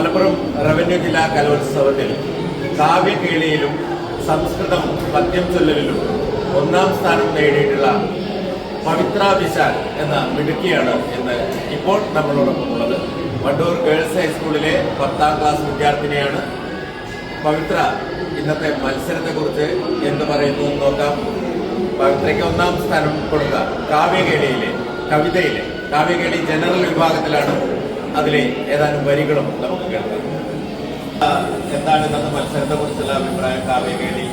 Malappuram revenue ജില്ലാ കലോത്സവത്തിൽ കാവ്യകേളിയിലും സംസ്കൃതം പദ്യം ചൊല്ലലിലും ഒന്നാം സ്ഥാനം നേടിയിട്ടുള്ള പവിത്ര വിശാൽ എന്ന മിടുക്കിയാണ് ഇന്ന് ഇപ്പോൾ നമ്മളോടൊപ്പം ഉള്ളത്. വണ്ടൂർ ഗേൾസ് ഹൈസ്കൂളിലെ പത്താം ക്ലാസ് വിദ്യാർത്ഥിനിയാണ്. പവിത്ര ഇന്നത്തെ മത്സരത്തെ കുറിച്ച് എന്ത് പറയുന്നു നോക്കാം. പവിത്രയ്ക്ക് ഒന്നാം സ്ഥാനം കൊടുക്കുക കാവ്യകേളിയിലെ കവിതയിലെ കാവ്യകേളി ജനറൽ വിഭാഗത്തിലാണ് അതിലെ ഏതാനും വരികളും നമുക്ക് കേൾക്കാം. എന്താണ് ഇന്നത്തെ മത്സരത്തെ കുറിച്ചുള്ള അഭിപ്രായം കാവ്യകേളി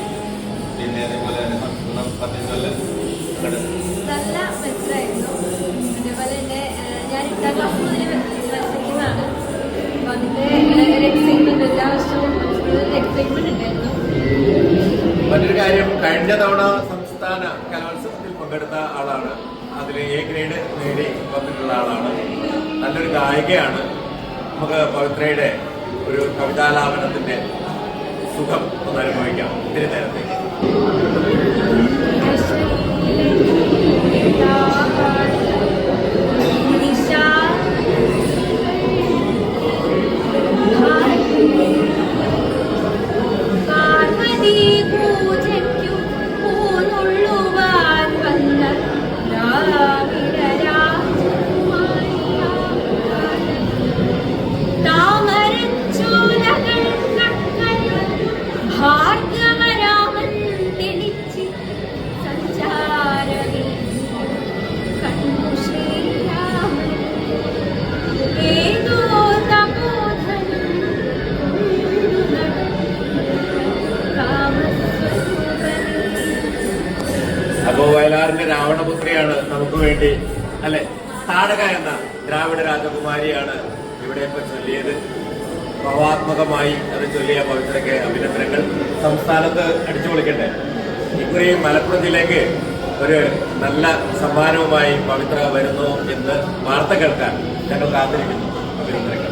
പിന്നെ അതേപോലെ തന്നെ സംസ്കൃതം പദ്യങ്ങളിൽ നല്ല മത്സരമായിരുന്നു. അതേപോലെ തന്നെ ഞാൻ എട്ടാം ക്ലാസ് മുതൽ മത്സരിക്കുന്നതാണ്. അപ്പോൾ അതിന്റെ ഒരു എക്സൈറ്റ്മെന്റ് എല്ലാ വർഷവും എക്സൈറ്റ്മെന്റ് ഉണ്ടായിരുന്നു. മറ്റൊരു കാര്യം കഴിഞ്ഞ തവണ സംസ്ഥാന കലോത്സവത്തിൽ പങ്കെടുത്ത ആളാണ്. അതിൽ എ ഗ്രേഡ് നേടി വന്നിട്ടുള്ള ആളാണ്. ഗായികയാണ് നമുക്ക് പവിത്രയുടെ ഒരു കവിതാലാപനത്തിന്റെ സുഖം ഒന്ന് അനുഭവിക്കാം. ഇത്തിരി നേരത്തേക്ക്. അപ്പോ വയലാറിന്റെ രാവണപുത്രിയാണ് നമുക്ക് വേണ്ടി അല്ലെ? താടക എന്ന ദ്രാവിഡ രാജകുമാരിയാണ് ഇവിടെ ഇപ്പൊ ചൊല്ലിയത്. ഭവാത്മകമായി അത് ചൊല്ലിയ പവിത്രയ്ക്ക് അഭിനന്ദനങ്ങൾ. സംസ്ഥാനത്ത് അടിച്ചു പൊളിക്കട്ടെ ഇക്കുറി മലപ്പുറം ജില്ലയ്ക്ക് ഒരു നല്ല സമ്മാനവുമായി പവിത്ര വരുന്നു എന്ന് വാർത്ത കേൾക്കാൻ ഞങ്ങൾ കാത്തിരിക്കുന്നു. അഭിനന്ദനങ്ങൾ.